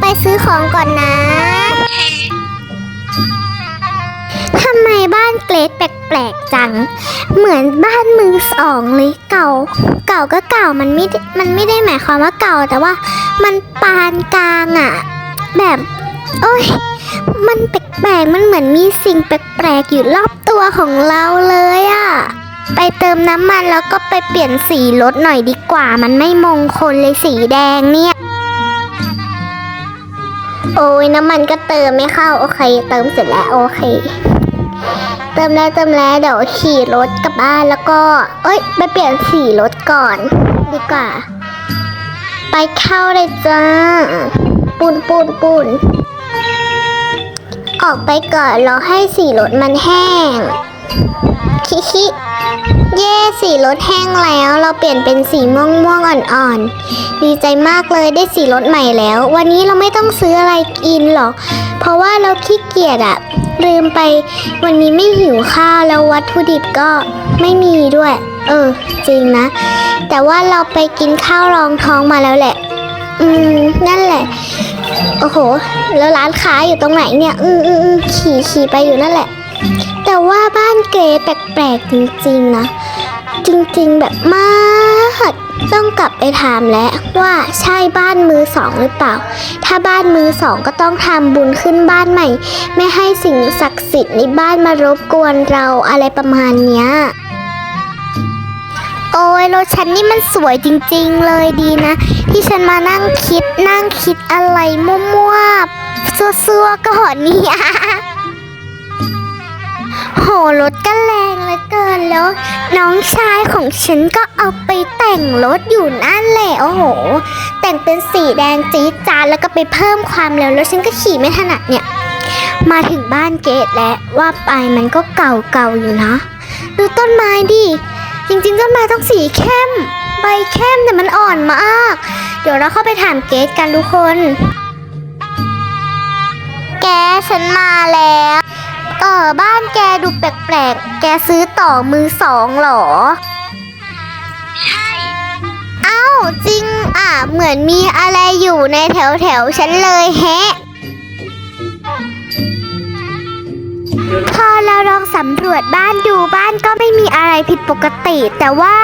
ไปซื้อของก่อนนะ ทำไมบ้านเกรดแปลกๆจัง เหมือนบ้านมือสองเลยเก่า เก่าก็เก่ามันไม่ มันไม่ได้หมายความว่าเก่าแต่ว่ามันปานกลางอะแบบ โอ้ย มันแปลกๆ มันเหมือนมีสิ่งแปลกๆ อยู่รอบตัวของเราเลยอะไปเติมน้ำมันแล้วก็ไปเปลี่ยนสีรถหน่อยดีกว่า มันไม่มงคลเลยสีแดงเนี่ย โอ้ยน้ำมันก็เติมไม่เข้า โอเค เติมเสร็จแล้วโอเค เติมแล้วเติมแล้วเดี๋ยวขี่รถกลับบ้านแล้วก็ เอ้ยไปเปลี่ยนสีรถก่อน ดีกว่า ไปเข้าเลยจ้าปูนปูนปูนออกไปก่อนรอให้สีรถมันแห้งคิคิ เย่สีรถแห้งแล้วเราเปลี่ยนเป็นสีม่วงม่วงๆอ่อนๆ ดีใจมากเลยได้สีรถใหม่แล้ว วันนี้เราไม่ต้องซื้ออะไรกินหรอก เพราะว่าเราขี้เกียจอะลืมไป วันนี้ไม่หิวข้าวแล้ววัตถุดิบก็ไม่มีด้วย เออ จริงนะ แต่ว่าเราไปกินข้าวรองท้องมาแล้วแหละ อืม นั่นแหละ โอ้โห แล้วร้านค้าอยู่ตรงไหนเนี่ย อืมอืมอืมขี่ขี่ไปอยู่นั่นแหละ แต่ว่าบ้าน เกรดแปลกๆจริงๆนะ จริงๆแบบมากต้องกลับไปถามแล้วว่าใช่บ้านมือสองหรือเปล่า ถ้าบ้านมือสองก็ต้องทำบุญขึ้นบ้านใหม่ ไม่ให้สิ่งศักดิ์สิทธิ์ในบ้านมารบกวนเราอะไรประมาณเนี้ยโอ้ยรถฉันนี่มันสวยจริงๆเลยดีนะ ที่ฉันมานั่งคิดนั่งคิดอะไรมั่วๆซัวๆก็หอนี่ โหรถก็แรงเหลือเกินแล้ว น้องชายของฉันก็เอาไปแต่งรถอยู่นั่นแหละโอ้โห แต่งเป็นสีแดงจี๊ดจ๊าดแล้วก็ไปเพิ่มความเร็วแล้วฉันก็ขี่ไม่ถนัดเนี่ย มาถึงบ้านเกดแล้วว่าไปมันก็เก่าๆอยู่นะ ดูต้นไม้ดิจริงๆต้นไม้ต้องสีเข้ม ใบเข้มแต่มันอ่อนมาก เดี๋ยวเราเข้าไปถามเกดกันทุกคน แกฉันมาแล้ว เออบ้านแกดูแปลกๆ แกซื้อต่อมือสองเหรอ ใช่ เอ้าจริงอะ เหมือนมีอะไรอยู่ในแถวแถวๆฉันเลยแฮะ พอเราลองสำรวจบ้านดูบ้านก็ไม่มีอะไรผิดปกติ แต่ว่า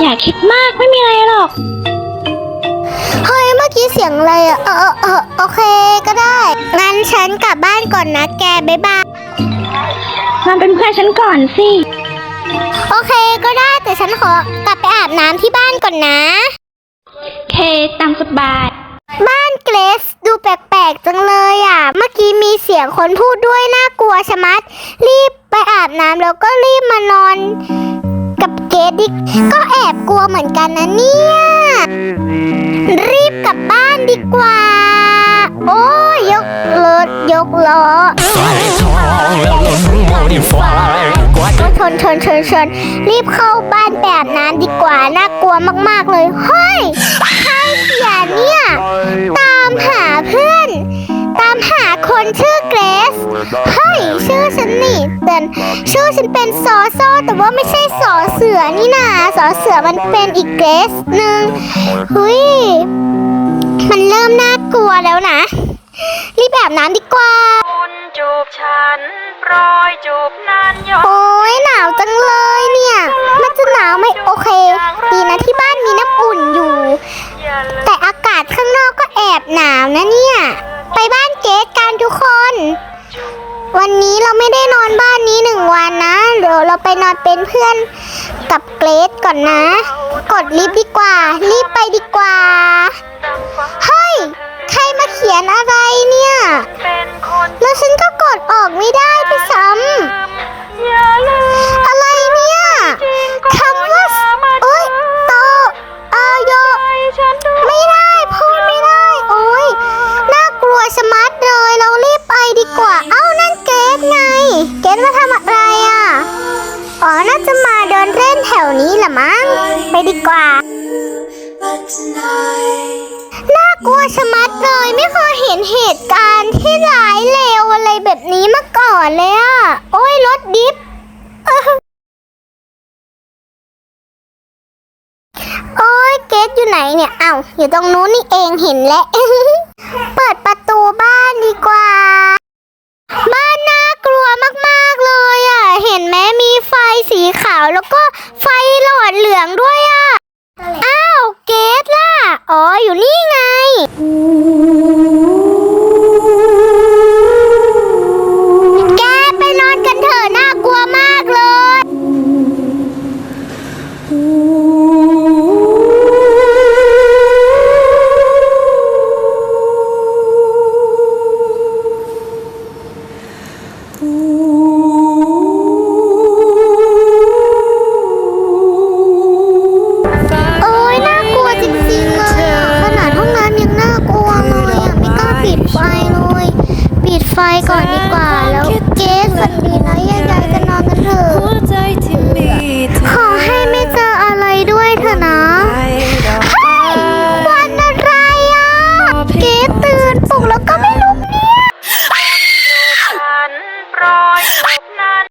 อย่าคิดมากไม่มีอะไรหรอกเฮ้ยเมื่อ กี้เสียงอะไรอะเออเออเออโอเคก็ได้ งั้นฉันกลับบ้านก่อนนะแกบ๊ายบายมาเป็นเพื่อนฉันก่อนสิ โอเคก็ได้แต่ฉันขอกลับไปอาบน้ำที่บ้านก่อนนะ เคตามสบาย บ้านเกรซดูแปลกๆจังเลยอะ เมื่อกี้มีเสียงคนพูดด้วยน่ากลัวชะมัด รีบไปอาบน้ำแล้วก็รีบมานอน กับเกรซดิก็แอบกลัวเหมือนกันนะเนี่ย กล้อไฟทองแล้วล้นโมดิฟายกว่าก็ชนชนชนชนรีบเข้าบ้านแบบนั้นดีกว่า น่ากลัวมากๆเลยเฮ้ยใครเสียเนี่ย ตามหาเพื่อน ตามหาคนชื่อเกรซเฮ้ยชื่อฉันนี่เดินชื่อฉันเป็นซอโซแต่ว่าไม่ใช่สอเสือนี่นาสอเสือมันเป็นอีกเกรซหนึ่งเฮ้ยมันเริ่มน่ากลัวแล้วนะ รีบแบบน้ำดีกว่า คุณจูบฉันโปรยจูบนานยอโอ้ยหนาวจังเลยเนี่ย มันจะหนาวไหมโอเค ดีนะที่บ้านมีน้ำอุ่นอยู่ อย่าลืมแต่อากาศข้างนอกก็แอบหนาวนะเนี่ย ไปบ้านเกสกันทุกคนวันนี้เราไม่ได้นอนบ้านนี้หนึ่งวันนะ เดี๋ยวเราไปนอนเป็นเพื่อนกับเกรซก่อนนะ กดลิฟต์ดีกว่า รีบไปดีกว่า ดังฟ้า เฮ้ย ใครมาเขียนอะไรเนี่ยเป็นคนแล้วฉันก็กดออกไม่ได้พี่ซ้อย่าลืมำอะไรเนี่ยจริงก็คำว่าอย่ามาโอ๊ยโตอาโยใจฉันด้วยไม่ได้พูดไม่ได้ โอ้ยน่ากลัวชะมัดเลยเรารีบไปดีกว่า เอ้านั่นเกดไง เกดมาทำอะไรอะ อ๋อ น่าจะมาเดินเล่นแถวนี้แหละมั้ง ไปดีกว่าน่ากลัวชะมัดเลย ไม่เคยเห็นเหตุการณ์ที่ร้ายเลวอะไรแบบนี้มาก่อนเลยอะ โอ้ยรถดิฟโอ้ยเกสอยู่ไหนเนี่ยเอ้าอยู่ตรงนู้นนี่เองเห็นแล้ว เปิดประตูบ้านดีกว่า บ้านน่ากลัวมากๆเลยอะ เห็นไหมมีไฟสีขาวแล้วก็ไฟหลอดเหลืองด้วยอะอ้าว เกตล่ะ อ๋ออยู่นี่ไง